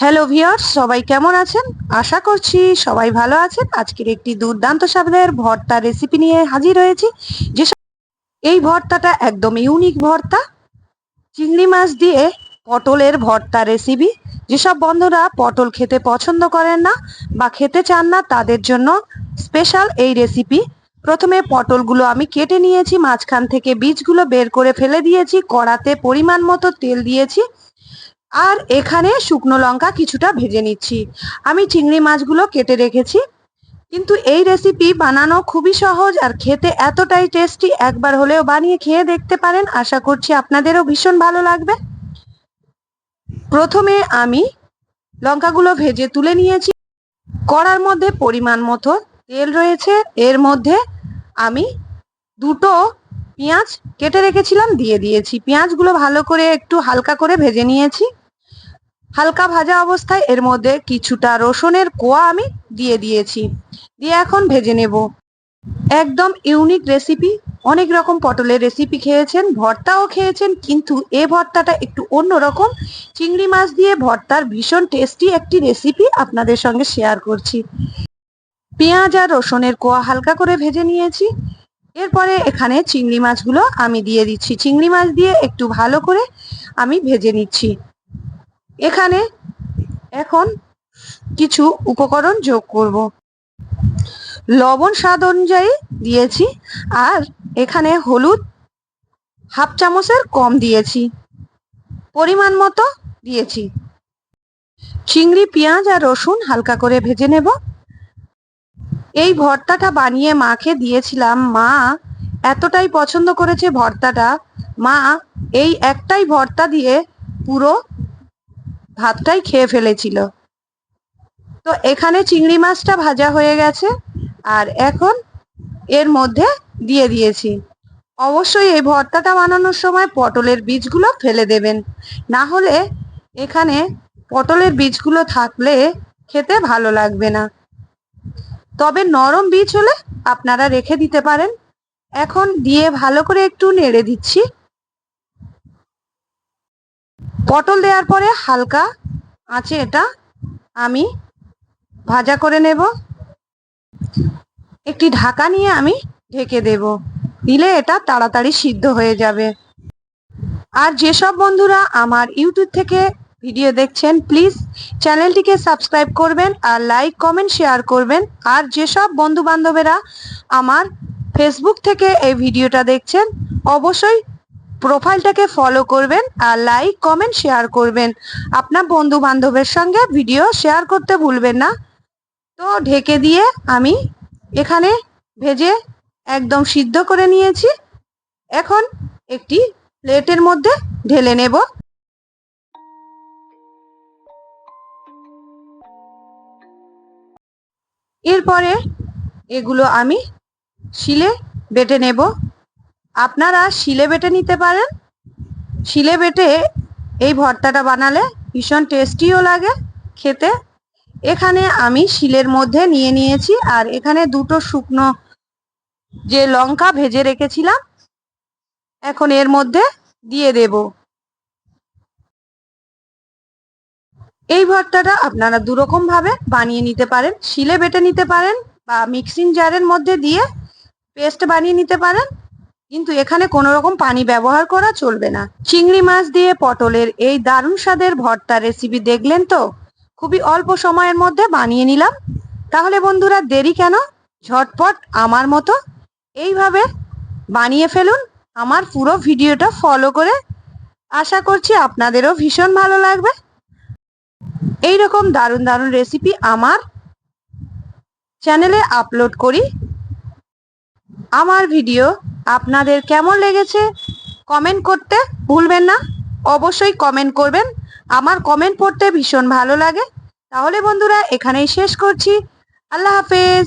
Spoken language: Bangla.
হ্যালো ভিউয়ার্স সবাই কেমন আছেন? আশা করছি সবাই ভালো আছেন। আজকের একটি দুর্দান্ত স্বাদের ভর্তা রেসিপি নিয়ে হাজির হয়েছি। যে এই ভর্তাটা একদম ইউনিক ভর্তা। চিংড়ি মাছ দিয়ে পটলের ভর্তা রেসিপি যেসব বন্ধুরা পটল খেতে পছন্দ করেন না বা খেতে চান না, তাদের জন্য স্পেশাল এই রেসিপি প্রথমে পটলগুলো আমি কেটে নিয়েছি, মাঝখান থেকে বীজগুলো বের করে ফেলে দিয়েছি, কড়াতে পরিমাণ মতো তেল দিয়েছি। আর এখানে শুকনো লঙ্কা কিছুটা ভেজে নিচ্ছি। আমি চিংড়ি মাছগুলো কেটে রেখেছি। কিন্তু এই রেসিপি বানানো খুবই সহজ আর খেতে এতটাই টেস্টি একবার হলেও বানিয়ে খেয়ে দেখতে পারেন। আশা করছি আপনাদেরও ভীষণ ভালো লাগবে। প্রথমে আমি লঙ্কাগুলো ভেজে তুলে নিয়েছি। কড়ার মধ্যে পরিমাণ মতো তেল রয়েছে। এর মধ্যে আমি দুটো পেঁয়াজ কেটে রেখেছিলাম, দিয়ে দিয়েছি। পেঁয়াজগুলো ভালো করে একটু হালকা করে ভেজে নিয়েছি। হালকা ভাজা অবস্থায় এর মধ্যে কিছুটা রসুনের কোয়া আমি দিয়ে দিয়েছি। দিয়ে এখন ভেজে নেব। একদম ইউনিক রেসিপি। অনেক রকম পটলের রেসিপি খেয়েছেন, ভর্তাও খেয়েছেন, কিন্তু এ ভর্তাটা একটু অন্যরকম। চিংড়ি মাছ দিয়ে ভর্তার ভীষণ টেস্টি একটি রেসিপি আপনাদের সঙ্গে শেয়ার করছি। পেঁয়াজ আর রসুনের কোয়া হালকা করে ভেজে নিয়েছি। এরপরে এখানে চিংড়ি মাছগুলো আমি দিয়ে দিচ্ছি। চিংড়ি মাছ দিয়ে একটু ভালো করে আমি ভেজে নিচ্ছি। এখানে এখন কিছু উপকরণ যোগ করব। লবণ স্বাদ অনুযায়ী দিয়েছি আর এখানে হলুদ হাফ চামচের কম দিয়েছি। পরিমাণ মতো দিয়েছি। চিংড়ি, পেঁয়াজ আর রসুন হালকা করে ভেজে নেব। এই ভর্তাটা বানিয়ে মাকে দিয়েছিলাম। মা এতটাই পছন্দ করেছে ভর্তাটা। মা এই একটাই ভর্তা দিয়ে পুরো ভাতটাই খেয়ে ফেলেছিল। তো এখানে চিংড়ি মাছটা ভাজা হয়ে গেছে আর এখন এর মধ্যে দিয়ে দিয়েছি। অবশ্যই এই ভর্তাটা বানানোর সময় পটলের বীজগুলো ফেলে দেবেন। না হলে এখানে পটলের বীজগুলো থাকলে খেতে ভালো লাগবে না। তবে নরম বীজ হলে আপনারা রেখে দিতে পারেন। এখন দিয়ে ভালো করে একটু নেড়ে দিচ্ছি। পটল দেওয়ার পরে হালকা আছে এটা আমি ভাজা করে নেব। একটি ঢাকা নিয়ে আমি ঢেকে দেব। দিলে এটা তাড়াতাড়ি সিদ্ধ হয়ে যাবে। আর যেসব বন্ধুরা আমার ইউটিউব থেকে ভিডিও দেখছেন, প্লিজ চ্যানেলটিকে সাবস্ক্রাইব করবেন আর লাইক, কমেন্ট, শেয়ার করবেন। আর যেসব বন্ধু বান্ধবেরা আমার ফেসবুক থেকে এই ভিডিওটা দেখছেন, অবশ্যই প্রোফাইলটাকে ফলো করবেন আর লাইক কমেন্ট শেয়ার করবেন। আপনার বন্ধু বান্ধবের সঙ্গে ভিডিও শেয়ার করতে ভুলবেন না। তো ঢেকে দিয়ে আমি এখানে ভেজে একদম সিদ্ধ করে নিয়েছি। এখন একটি প্লেটের মধ্যে ঢেলে নেব। এরপরে এগুলো আমি শিলে বেটে নেব। আপনারা শিলে বেটে নিতে পারেন। শিলে বেটে এই ভর্তাটা বানালে ভীষণ টেস্টিও লাগে খেতে। এখানে আমি শিলের মধ্যে নিয়ে নিয়েছি আর এখানে দুটো শুকনো যে লঙ্কা ভেজে রেখেছিলাম, এখন এর মধ্যে দিয়ে দেব। এই ভর্তাটা আপনারা দুরকম ভাবে বানিয়ে নিতে পারেন, শিলে বেটে নিতে পারেন বা মিক্সিং জারের মধ্যে দিয়ে পেস্ট বানিয়ে নিতে পারেন। কিন্তু এখানে কোনো রকম পানি ব্যবহার করা চলবে না। চিংড়ি মাছ দিয়ে পটলের এই দারুণ স্বাদের ভর্তা রেসিপি দেখলেন তো? খুবই অল্প সময়ের মধ্যে বানিয়ে নিলাম। তাহলে বন্ধুরা দেরি কেন? ঝটপট আমার মতো এইভাবে বানিয়ে ফেলুন। আমার পুরো ভিডিওটা ফলো করে আশা করছি আপনাদেরও ভীষণ ভালো লাগবে। এই রকম দারুণ দারুণ রেসিপি আমার চ্যানেলে আপলোড করি। আমার ভিডিও আপনাদের কেমন লেগেছে কমেন্ট করতে ভুলবেন না। অবশ্যই কমেন্ট করবেন। আমার কমেন্ট পড়তে ভীষণ ভালো লাগে। তাহলে বন্ধুরা, এখানেই শেষ করছি। আল্লাহ হাফেজ।